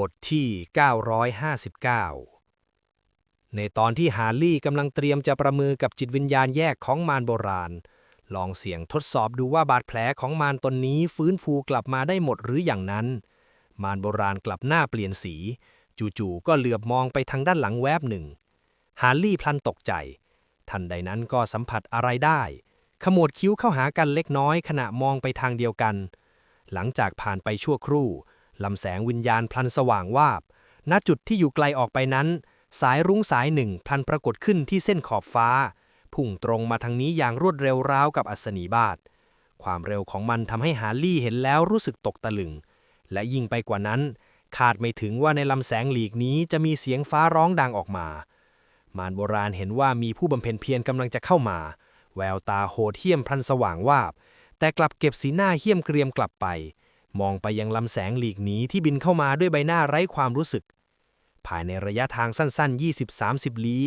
บทที่ 959 ในตอนที่ฮาร์ลี่กำลังเตรียมจะประมือกับจิตวิญญาณแยกของมารโบราณ ลองเสี่ยงทดสอบดูว่าบาดแผลของมารตนนี้ฟื้นฟูกลับมาได้หมดหรืออย่างนั้น มารโบราณกลับหน้าเปลี่ยนสี จู่ๆก็เหลือบมองไปทางด้านหลังแวบหนึ่ง ฮาร์ลี่พลันตกใจ ทันใดนั้นก็สัมผัสอะไรได้ ขมวดคิ้วเข้าหากันเล็กน้อยขณะมองไปทางเดียวกัน หลังจากผ่านไปชั่วครู่ ลำแสงวิญญาณพลันสว่างวาบ ณ จุดที่อยู่ไกลออกไปนั้น สายรุ้งสายหนึ่งพลันปรากฏขึ้นที่เส้นขอบฟ้า พุ่งตรงมาทางนี้อย่างรวดเร็วราวกับอัศนีบาทความเร็วของมันทำให้ฮาร์ลี่เห็นแล้วรู้สึกตกตะลึง และยิ่งไปกว่านั้น คาดไม่ถึงว่าในลำแสงหลีกนี้จะมีเสียงฟ้าร้องดังออกมา มารโบราณเห็นว่ามีผู้บำเพ็ญเพียรกำลังจะเข้ามา แววตาโหดเหี้ยมพลันสว่างวาบ แต่กลับเก็บสีหน้าเหี้ยมเกรียมกลับไป มองไปยังลำแสงหลีกหนีที่บินเข้ามาด้วยใบหน้าไร้ความรู้สึก ภายในระยะทางสั้น ๆ 20-30 ลี้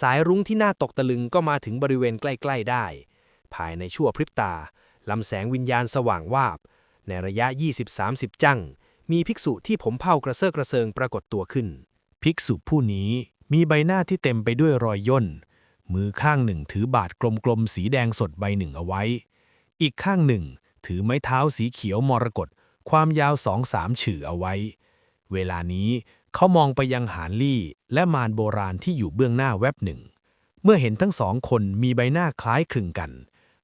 สายรุ้งที่น่าตกตะลึงก็มาถึงบริเวณใกล้ ๆ ได้ ภายในชั่วพริบตา ลำแสงวิญญาณสว่างวาบ ในระยะ 20-30 จั่งมีภิกษุที่ผมเผากระเซาะกระเซิงปรากฏตัวขึ้น ภิกษุผู้นี้มีใบหน้าที่เต็มไปด้วยรอยย่น มือข้างหนึ่งถือบาทกลมๆ สีแดงสดใบหนึ่งเอาไว้ อีกข้างหนึ่ง ถือไม้เท้าสีเขียวมรกต ความยาวสองสามฉือเอาไว้ เวลานี้เขามองไปยังหานลี่และมารโบราณที่อยู่เบื้องหน้าแวบหนึ่ง เมื่อเห็นทั้งสองคนมีใบหน้าคล้ายคลึงกัน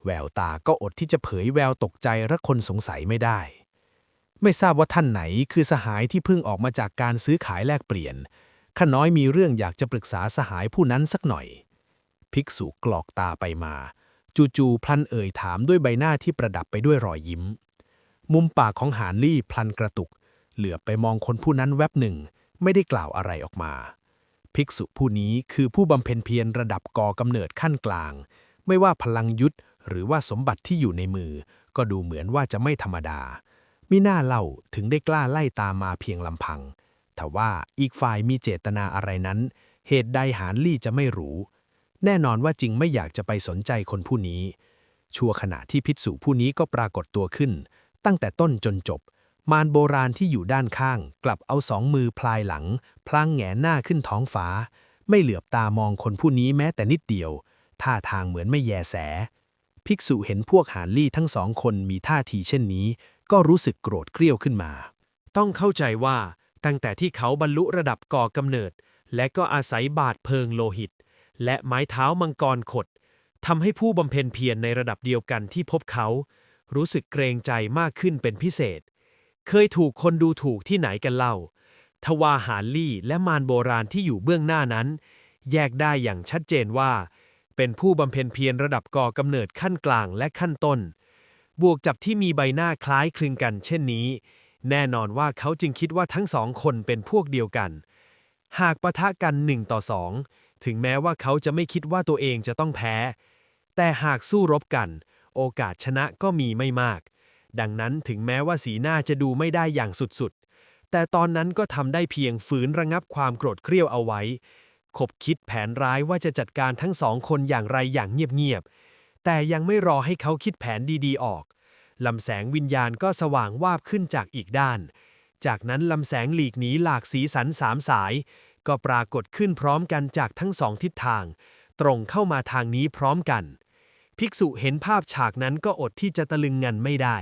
แววตาก็อดที่จะเผยแววตกใจและคนสงสัยไม่ได้ ไม่ทราบว่าท่านไหนคือสหายที่เพิ่งออกมาจากการซื้อขายแลกเปลี่ยนข้าน้อยมีเรื่องอยากจะปรึกษาสหายผู้นั้นสักหน่อย ภิกษุกรอกตาไปมา จู่ๆพลันเอ่ยถามด้วยใบหน้าที่ประดับไปด้วยรอยยิ้ม มุมปากของหานลี่พลันกระตุก เหลือไปมองคนผู้นั้นแวบหนึ่ง ไม่ได้กล่าวอะไรออกมา ภิกษุผู้นี้คือผู้บำเพ็ญเพียรระดับก่อกำเนิดขั้นกลาง ไม่ว่าพลังยุทธหรือว่าสมบัติที่อยู่ในมือ ก็ดูเหมือนว่าจะไม่ธรรมดามิน่าเล่าถึงได้กล้าไล่ตามมาเพียงลำพังทว่าอีกฝ่ายมีเจตนาอะไรนั้น เหตุใดหานลี่จะไม่รู้ แน่นอนว่าจริงไม่อยากจะไปสนใจคนผู้นี้ ชั่วขณะที่พิษสุผู้นี้ก็ปรากฏตัวขึ้น ตั้งแต่ต้นจนจบ มารโบราณที่อยู่ด้านข้าง กลับเอาสองมือพลายหลัง พลางแงหน้าขึ้นท้องฟ้า ไม่เหลือบตามองคนผู้นี้แม้แต่นิดเดียว ท่าทางเหมือนไม่แยแส ภิกษุเห็นพวกหานลี่ทั้งสองคนมีท่าทีเช่นนี้ ก็รู้สึกโกรธเกรี้ยวขึ้นมา ต้องเข้าใจว่าตั้งแต่ที่เขาบรรลุระดับก่อกำเนิด และก็อาศัยบาดเพิงโลหิต และไม้เท้ามังกรขดทำให้ผู้บำเพ็ญเพียรในระดับเดียวกันที่พบเขา รู้สึกเกรงใจมากขึ้นเป็นพิเศษ เคยถูกคนดูถูกที่ไหนกันเล่า ทว่าหาลี่และมารโบราณที่อยู่เบื้องหน้านั้น แยกได้อย่างชัดเจนว่า เป็นผู้บำเพ็ญเพียรระดับก่อกำเนิดขั้นกลางและขั้นต้น บวกจับที่มีใบหน้าคล้ายคลึงกัน เช่นนี้ แน่นอนว่าเขาจึงคิดว่าทั้งสองคนเป็นพวกเดียวกัน หากปะทะกันหนึ่งต่อสองถึงแม้ว่าเขาจะไม่คิดว่าตัวเองจะต้องแพ้ แต่หากสู้รบกัน โอกาสชนะก็มีไม่มาก ดังนั้นถึงแม้ว่าสีหน้าจะดูไม่ได้อย่างสุดๆ แต่ตอนนั้นก็ทำได้เพียงฝืนระงับความโกรธเกรี้ยวเอาไว้ คบคิดแผนร้ายว่าจะจัดการทั้งสองคนอย่างไรอย่างเงียบๆ แต่ยังไม่รอให้เขาคิดแผนดีๆออก ลำแสงวิญญาณก็สว่างวาบขึ้นจากอีกด้าน จากนั้นลำแสงหลีกหนีหลากสีสันสามสาย ก็ปรากฏขึ้นพร้อมกันจากทั้งสองทิศทาง ตรงเข้ามาทางนี้พร้อมกัน ภิกษุเห็นภาพฉากนั้นก็อดที่จะตะลึงงันไม่ได้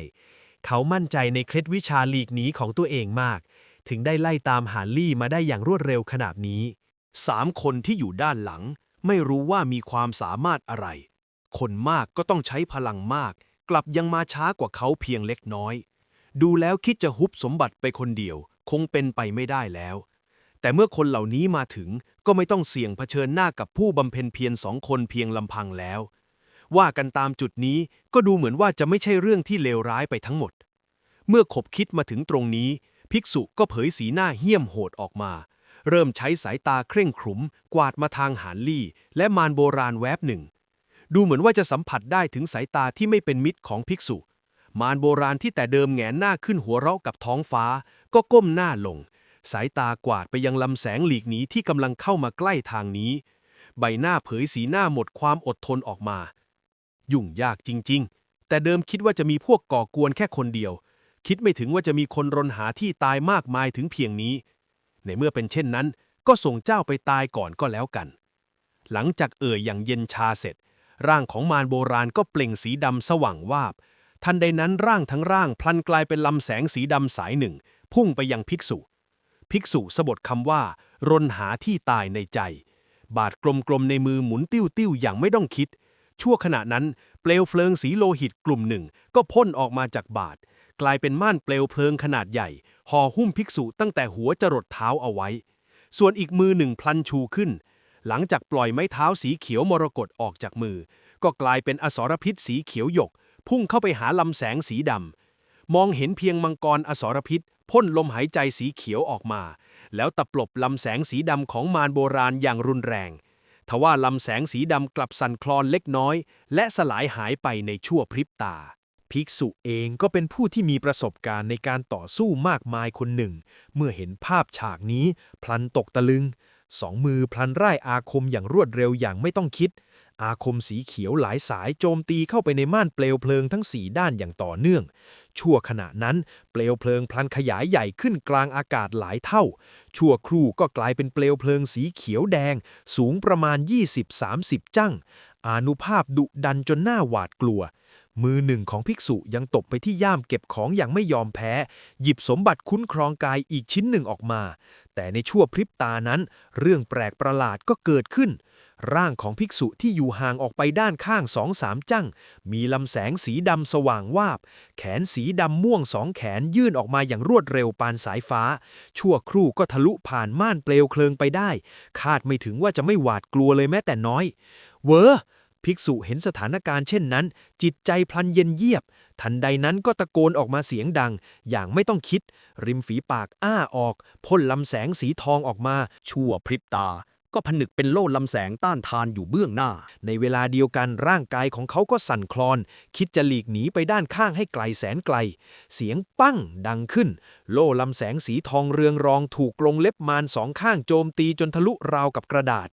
เขามั่นใจในเคล็ดวิชาหลีกหนีของตัวเองมาก ถึงได้ไล่ตามหาลี่มาได้อย่างรวดเร็วขนาดนี้สามคนที่อยู่ด้านหลัง ไม่รู้ว่ามีความสามารถอะไร คนมากก็ต้องใช้พลังมาก กลับยังมาช้ากว่าเขาเพียงเล็กน้อย ดูแล้วคิดจะฮุบสมบัติไปคนเดียว คงเป็นไปไม่ได้แล้ว แต่เมื่อคนเหล่านี้มาถึงก็ไม่ต้องเสี่ยงเผชิญหน้ากับผู้บำเพ็ญเพียรสองคนเพียงลำพังแล้ว ว่ากันตามจุดนี้ก็ดูเหมือนว่าจะไม่ใช่เรื่องที่เลวร้ายไปทั้งหมด เมื่อขบคิดมาถึงตรงนี้ ภิกษุก็เผยสีหน้าเหี้ยมโหดออกมา เริ่มใช้สายตาเคร่งขรึม กวาดมาทางหานลี่ และมารโบราณแวบหนึ่ง ดูเหมือนว่าจะสัมผัสได้ถึงสายตาที่ไม่เป็นมิตรของภิกษุ มารโบราณที่แต่เดิมแงนหน้าขึ้นหัวเราะกับท้องฟ้า ก็ก้มหน้าลง สายตากวาดไปยังลำแสงหลีกหนีที่กำลังเข้ามาใกล้ทางนี้ ใบหน้าเผยสีหน้าหมดความอดทนออกมา ยุ่งยากจริง ๆ แต่เดิมคิดว่าจะมีพวกก่อกวนแค่คนเดียว คิดไม่ถึงว่าจะมีคนรนหาที่ตายมากมายถึงเพียงนี้ ในเมื่อเป็นเช่นนั้น ก็ส่งเจ้าไปตายก่อนก็แล้วกัน หลังจากเอ่ยอย่างเย็นชาเสร็จ ร่างของมารโบราณก็เปล่งสีดำสว่างวาบ ทันใดนั้นร่างทั้งร่างพลันกลายเป็นลำแสงสีดำสายหนึ่ง พุ่งไปยังภิกษุ ภิกษุสะบดคำว่า รนหาที่ตายในใจ บาดกลมๆในมือหมุนติ้วๆอย่างไม่ต้องคิด ชั่วขณะนั้น เปลวเพลิงสีโลหิตกลุ่มหนึ่ง ก็พ่นออกมาจากบาดกลายเป็นม่านเปลวเพลิงขนาดใหญ่ห่อหุ้มภิกษุตั้งแต่หัวจรดเท้าเอาไว้ ส่วนอีกมือหนึ่งพลันชูขึ้น หลังจากปล่อยไม้เท้าสีเขียวมรกตออกจากมือ ก็กลายเป็นอสรพิษสีเขียวหยก พุ่งเข้าไปหาลำแสงสีดำมองเห็นเพียงมังกรอสรพิษพ่นลมหายใจสีเขียวออกมา แล้วตะปลบลำแสงสีดำของมารโบราณอย่างรุนแรง ทว่าลำแสงสีดำกลับสั่นคลอนเล็กน้อย และสลายหายไปในชั่วพริบตา ภิกษุเองก็เป็นผู้ที่มีประสบการณ์ในการต่อสู้มากมายคนหนึ่ง เมื่อเห็นภาพฉากนี้ พลันตกตะลึง สองมือพลันไร้อาคมอย่างรวดเร็วอย่างไม่ต้องคิด อาคมสีเขียวหลายสายโจมตีเข้าไปในม่านเปลวเพลิงทั้งสี่ด้านอย่างต่อเนื่อง ชั่วขณะนั้นเปลวเพลิงพลันขยายใหญ่ขึ้นกลางอากาศหลายเท่า ชั่วครู่ก็กลายเป็นเปลวเพลิงสีเขียวแดง สูงประมาณ 20-30 จั่งอานุภาพดุดันจนหน้าหวาดกลัว มือหนึ่งของภิกษุยังตบไปที่ย่ามเก็บของอย่างไม่ยอมแพ้ หยิบสมบัติคุ้นครองกายอีกชิ้นหนึ่งออกมา แต่ในชั่วพริบตานั้น เรื่องแปลกประหลาดก็เกิดขึ้น ร่างของภิกษุที่อยู่ห่างออกไปด้านข้างสองสามจั่ง มีลำแสงสีดำสว่างวาบ แขนสีดำม่วงสองแขนยื่นออกมาอย่างรวดเร็วปานสายฟ้า ชั่วครู่ก็ทะลุผ่านม่านเปลวเพลิงไปได้ คาดไม่ถึงว่าจะไม่หวาดกลัวเลยแม้แต่น้อย เวอภิกษุเห็นสถานการณ์เช่นนั้น จิตใจพลันเย็นเยียบ ทันใดนั้นก็ตะโกนออกมาเสียงดัง อย่างไม่ต้องคิด ริมฝีปากอ้าออกพ่นลำแสงสีทองออกมา ชั่วพริบตา ก็ผนึกเป็นโล่ลำแสงต้านทานอยู่เบื้องหน้า ในเวลาเดียวกันร่างกายของเขาก็สั่นคลอน คิดจะหลีกหนีไปด้านข้างให้ไกลแสนไกล เสียงปั้งดังขึ้น โล่ลำแสงสีทองเรืองรองถูกกรงเล็บมารสองข้างโจมตีจนทะลุราวกับกระดาษ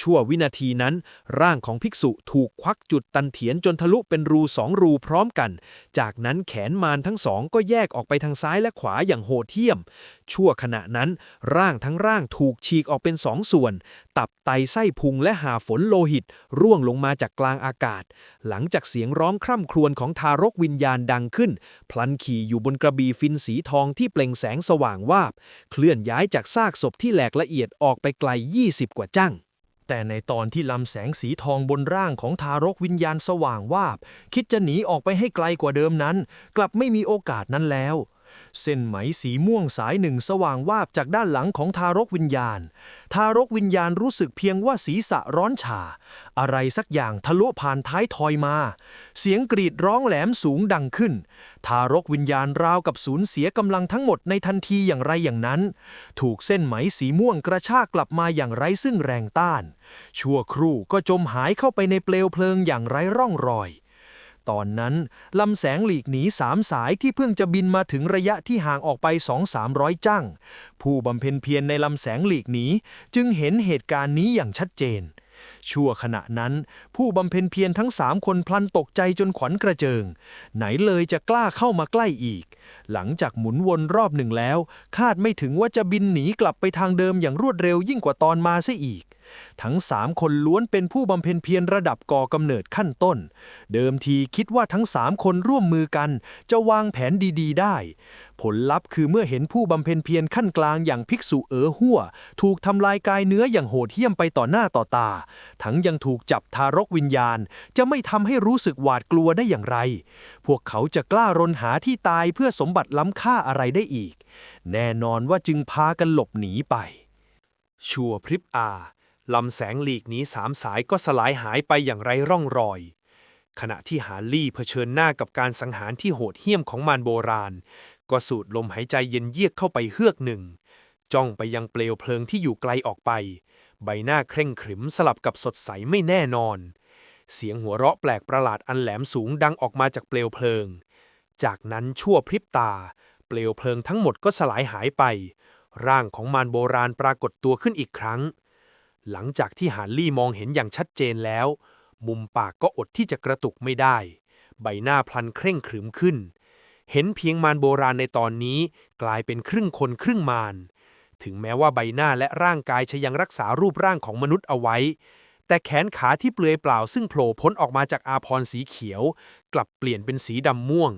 ชั่ววินาทีนั้น ร่างของภิกษุถูกควักจุดตันเถียนจนทะลุเป็นรูสองรูพร้อมกัน จากนั้นแขนมารทั้งสองก็แยกออกไปทางซ้ายและขวาอย่างโหดเหี้ยม ชั่วขณะนั้น ร่างทั้งร่างถูกฉีกออกเป็นสองส่วน ตับไตไส้พุงและหาฝนโลหิต ร่วงลงมาจากกลางอากาศ หลังจากเสียงร้องคร่ำครวญของทารกวิญญาณดังขึ้น พลันขี่อยู่บนกระบี่ฟินสีทองที่เปล่งแสงสว่างวาบ เคลื่อนย้ายจากซากศพที่แหลกละเอียดออกไปไกล 20 กว่าจั่งแต่ในตอนที่ลำแสงสีทองบนร่างของทารกวิญญาณสว่างวาบ คิดจะหนีออกไปให้ไกลกว่าเดิมนั้น กลับไม่มีโอกาสนั้นแล้ว เส้นไหมสีม่วงสายหนึ่งสว่างวาบจากด้านหลังของทารกวิญญาณ ทารกวิญญาณรู้สึกเพียงว่าศีรษะร้อนชา อะไรสักอย่างทะลุผ่านท้ายทอยมา เสียงกรีดร้องแหลมสูงดังขึ้น ทารกวิญญาณราวกับสูญเสียกำลังทั้งหมดในทันทีอย่างไรอย่างนั้น ถูกเส้นไหมสีม่วงกระชากกลับมาอย่างไร้ซึ่งแรงต้าน ชั่วครู่ก็จมหายเข้าไปในเปลวเพลิงอย่างไร้ร่องรอย ตอนนั้น ลำแสงหลีกหนีสามสายที่เพิ่งจะบินมาถึงระยะที่ห่างออกไปสองสามร้อยจั่งผู้บำเพ็ญเพียรในลำแสงหลีกหนีจึงเห็นเหตุการณ์นี้อย่างชัดเจน ชั่วขณะนั้น ผู้บำเพ็ญเพียรทั้งสามคนพลันตกใจจนขวัญกระเจิง ไหนเลยจะกล้าเข้ามาใกล้อีก หลังจากหมุนวนรอบหนึ่งแล้ว คาดไม่ถึงว่าจะบินหนีกลับไปทางเดิมอย่างรวดเร็วยิ่งกว่าตอนมาซะอีก ทั้งสามคนล้วนเป็นผู้บำเพ็ญเพียรระดับก่อกำเนิดขั้นต้น เดิมทีคิดว่าทั้งสามคนร่วมมือกัน จะวางแผนดีๆ ได้ ผลลัพธ์คือเมื่อเห็นผู้บำเพ็ญเพียรขั้นกลางอย่างภิกษุเอ๋อหัวถูกทำลายกายเนื้ออย่างโหดเหี้ยมไปต่อหน้าต่อตา ทั้งยังถูกจับทารกวิญญาณ จะไม่ทำให้รู้สึกหวาดกลัวได้อย่างไร พวกเขาจะกล้ารนหาที่ตายเพื่อสมบัติล้ำค่าอะไรได้อีก แน่นอนว่าจึงพากันหลบหนีไป ชัวพริบอา ลำแสงหลีกหนีสามสายก็สลายหายไปอย่างไร้ร่องรอย ขณะที่ฮาร์ลี่เผชิญหน้ากับการสังหารที่โหดเหี้ยมของมารโบราณ ก็สูดลมหายใจเย็นเยียกเข้าไปเฮือกหนึ่ง จ้องไปยังเปลวเพลิงที่อยู่ไกลออกไป ใบหน้าเคร่งขรึมสลับกับสดใสไม่แน่นอน เสียงหัวเราะแปลกประหลาดอันแหลมสูงดังออกมาจากเปลวเพลิง จากนั้นชั่วพริบตา เปลวเพลิงทั้งหมดก็สลายหายไป ร่างของมารโบราณปรากฏตัวขึ้นอีกครั้ง หลังจากที่ฮาร์ลี่มองเห็นอย่างชัดเจนแล้ว มุมปากก็อดที่จะกระตุกไม่ได้ ใบหน้าพลันเคร่งขรึมขึ้น เห็นเพียงมารโบราณในตอนนี้กลายเป็นครึ่งคนครึ่งมารถึงแม้ว่าใบหน้าและร่างกายจะยังรักษารูปร่างของมนุษย์เอาไว้ แต่แขนขาที่เปลือยเปล่าซึ่งโผล่พ้นออกมาจากอาพรสีเขียว กลับเปลี่ยนเป็นสีดำม่วง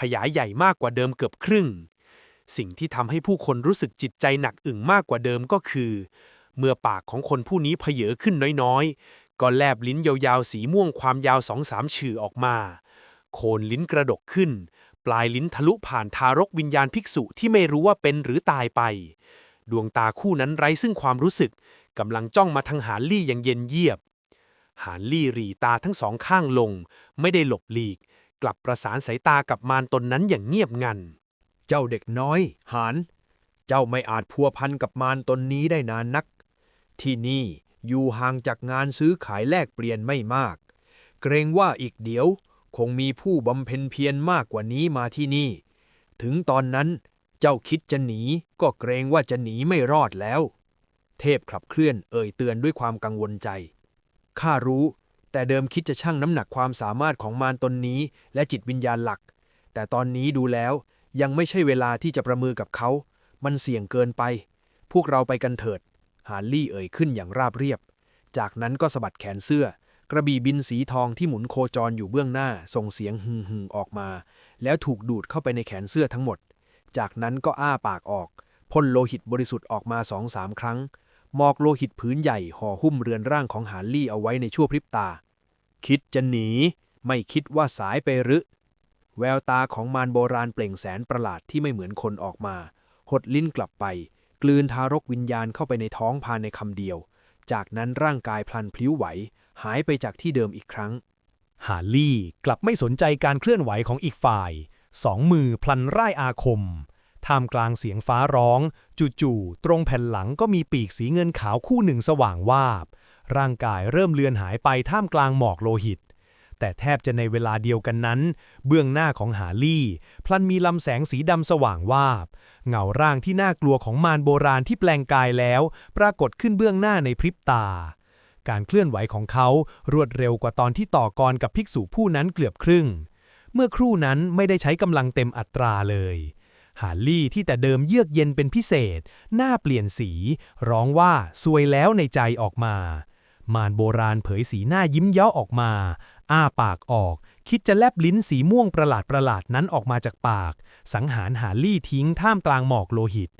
ขยายใหญ่มากกว่าเดิมเกือบครึ่ง สิ่งที่ทำให้ผู้คนรู้สึกจิตใจหนักอึ่งมากกว่าเดิมก็คือ เมื่อปากของคนผู้นี้เพเยอขึ้นน้อยๆ ก็แลบลิ้นยาวๆ สีม่วงความยาวสองสามชื่อออกมา โคนลิ้นกระดกขึ้น ปลายลิ้นทะลุผ่านทารกวิญญาณภิกษุที่ไม่รู้ว่าเป็นหรือตายไป ดวงตาคู่นั้นไร้ซึ่งความรู้สึกกำลังจ้องมาทางหานลี่อย่างเย็นเยียบ หานลี่หรีตาทั้งสองข้างลง ไม่ได้หลบหลีก กลับประสานสายตากับมารตนนั้นอย่างเงียบงัน เจ้าเด็กน้อย หาน เจ้าไม่อาจพัวพันกับมารตนนี้ได้นานนัก ที่นี่อยู่ห่างจากงานซื้อขายแลกเปลี่ยนไม่มาก เกรงว่าอีกเดี๋ยวคงมีผู้บำเพ็ญเพียรมากกว่านี้มาที่นี่ ถึงตอนนั้นเจ้าคิดจะหนีก็เกรงว่าจะหนีไม่รอดแล้ว เทพขับเคลื่อนเอ่ยเตือนด้วยความกังวลใจ ข้ารู้ แต่เดิมคิดจะชั่งน้ำหนักความสามารถของมารตนนี้และจิตวิญญาณหลัก แต่ตอนนี้ดูแล้วยังไม่ใช่เวลาที่จะประมือกับเขา มันเสี่ยงเกินไป พวกเราไปกันเถิด ฮาร์ลี่เอ่ยขึ้นอย่างราบเรียบ จากนั้นก็สะบัดแขนเสื้อ กระบี่บินสีทองที่หมุนโคจรอยู่เบื้องหน้า ส่งเสียงฮึ่งๆออกมา แล้วถูกดูดเข้าไปในแขนเสื้อทั้งหมด จากนั้นก็อ้าปากออกพ่นโลหิตบริสุทธิ์ออกมาสองสามครั้งหมอกโลหิตผืนใหญ่ห่อหุ้มเรือนร่างของฮาร์ลี่เอาไว้ในชั่วพริบตา คิดจะหนี ไม่คิดว่าสายไปหรือ แววตาของมารโบราณเปล่งแสนประหลาดที่ไม่เหมือนคนออกมา หดลิ้นกลับไป กลืนทารกวิญญาณเข้าไปในท้องภายในคำเดียว จากนั้นร่างกายพลันพลิ้วไหว หายไปจากที่เดิมอีกครั้ง ฮาร์ลี่กลับไม่สนใจการเคลื่อนไหวของอีกฝ่าย สองมือพลันร่ายอาคม ท่ามกลางเสียงฟ้าร้อง จู่ๆ ตรงแผ่นหลังก็มีปีกสีเงินขาวคู่หนึ่งสว่างวาบ ร่างกายเริ่มเลือนหายไปท่ามกลางหมอกโลหิต แต่แทบจะในเวลาเดียวกันนั้น เบื้องหน้าของฮาลี่ พลันมีลำแสงสีดำสว่างวาบ เงาร่างที่น่ากลัวของมารโบราณที่แปลงกายแล้ว ปรากฏขึ้นเบื้องหน้าในพริบตา การเคลื่อนไหวของเขารวดเร็วกว่าตอนที่ต่อกรกับภิกษุผู้นั้นเกือบครึ่ง เมื่อครู่นั้นไม่ได้ใช้กำลังเต็มอัตราเลยฮาร์ลี่ที่แต่เดิมเยือกเย็นเป็นพิเศษ หน้าเปลี่ยนสี ร้องว่าซวยแล้วในใจออกมา มารโบราณเผยสีหน้ายิ้มเย้าออกมา อ้าปากออก คิดจะแลบลิ้นสีม่วงประหลาดประหลาดนั้นออกมาจากปาก สังหารฮาร์ลี่ทิ้งท่ามกลางหมอกโลหิต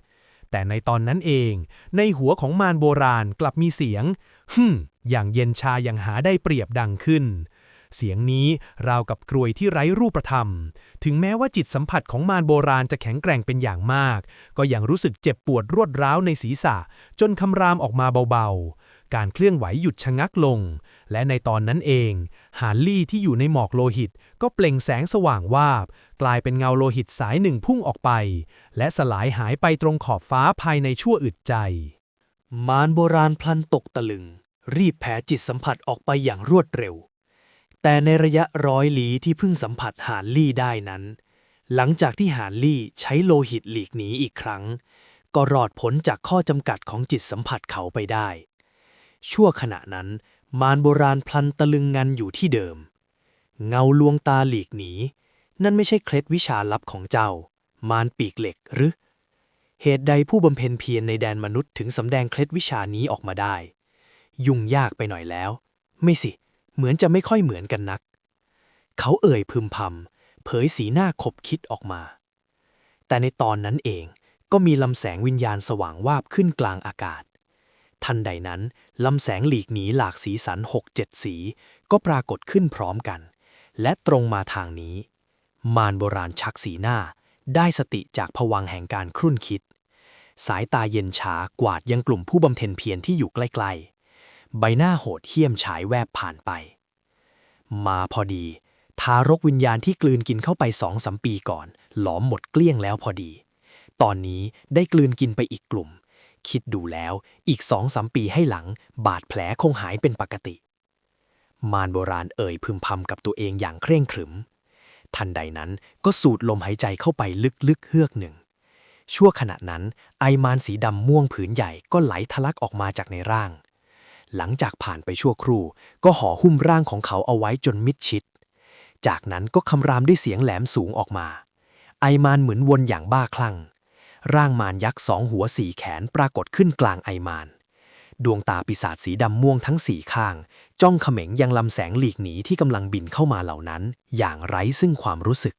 แต่ในตอนนั้นเอง ในหัวของมารโบราณกลับมีเสียงฮึมอย่างเย็นชาอย่างหาได้เปรียบดังขึ้น เสียงนี้ราวกับกรวยที่ไร้รูปธรรม ถึงแม้ว่าจิตสัมผัสของมารโบราณจะแข็งแกร่งเป็นอย่างมาก ก็ยังรู้สึกเจ็บปวดรวดร้าวในศีรษะ จนคำรามออกมาเบาๆ การเคลื่อนไหวหยุดชะงักลง และในตอนนั้นเอง ฮาร์ลี่ที่อยู่ในหมอกโลหิต ก็เปล่งแสงสว่างวาบ กลายเป็นเงาโลหิตสายหนึ่งพุ่งออกไป และสลายหายไปตรงขอบฟ้าภายในชั่วอึดใจ มารโบราณพลันตกตะลึง รีบแผ่จิตสัมผัสออกไปอย่างรวดเร็ว แต่ในระยะร้อยลี้ที่เพิ่งสัมผัสหานลี่ได้นั้น หลังจากที่หานลี่ใช้โลหิตหลีกหนีอีกครั้งก็รอดพ้นจากข้อจำกัดของจิตสัมผัสเขาไปได้ ชั่วขณะนั้น มารโบราณพลันตะลึงงันอยู่ที่เดิม เงาลวงตาหลีกหนี นั่นไม่ใช่เคล็ดวิชาลับของเจ้า มารปีกเหล็กหรือ เหตุใดผู้บำเพ็ญเพียรในแดนมนุษย์ถึงสำแดงเคล็ดวิชานี้ออกมาได้ ยุ่งยากไปหน่อยแล้ว ไม่สิ เหมือนจะไม่ค่อยเหมือนกันนัก เขาเอ่ยพึมพำเผยสีหน้าขบคิดออกมา แต่ในตอนนั้นเองก็มีลำแสงวิญญาณสว่างวาบขึ้นกลางอากาศ ทันใดนั้น ลำแสงหลีกหนีหลากสีสันหกเจ็ดสี ก็ปรากฏขึ้นพร้อมกัน และตรงมาทางนี้ มารโบราณชักสีหน้า ได้สติจากผวังแห่งการครุ่นคิด สายตาเย็นชากวาดยังกลุ่มผู้บำเพ็ญเพียรที่อยู่ใกล้ๆ ใบหน้าโหดเหี้ยมฉายแวบผ่านไป มาพอดี ทารกวิญญาณที่กลืนกินเข้าไปสองสามปีก่อน หลอมหมดเกลี้ยงแล้วพอดี ตอนนี้ได้กลืนกินไปอีกกลุ่ม คิดดูแล้วอีกสองสามปีให้หลัง บาดแผลคงหายเป็นปกติ มารโบราณเอ่ยพึมพำกับตัวเองอย่างเคร่งขรึม ทันใดนั้นก็สูดลมหายใจเข้าไปลึกๆเฮือกหนึ่ง ชั่วขณะนั้น ไอมานสีดำม่วงผืนใหญ่ก็ไหลทะลักออกมาจากในร่าง หลังจากผ่านไปชั่วครู่ ก็ห่อหุ้มร่างของเขาเอาไว้จนมิดชิด จากนั้นก็คำรามด้วยเสียงแหลมสูงออกมา ไอมานเหมือนวนอย่างบ้าคลั่ง ร่างมารยักษ์สองหัวสี่แขนปรากฏขึ้นกลางไอมาน ดวงตาปีศาจสีดำม่วงทั้งสี่ข้าง จ้องเขม็งยังลำแสงหลีกหนีที่กำลังบินเข้ามาเหล่านั้น อย่างไร้ซึ่งความรู้สึก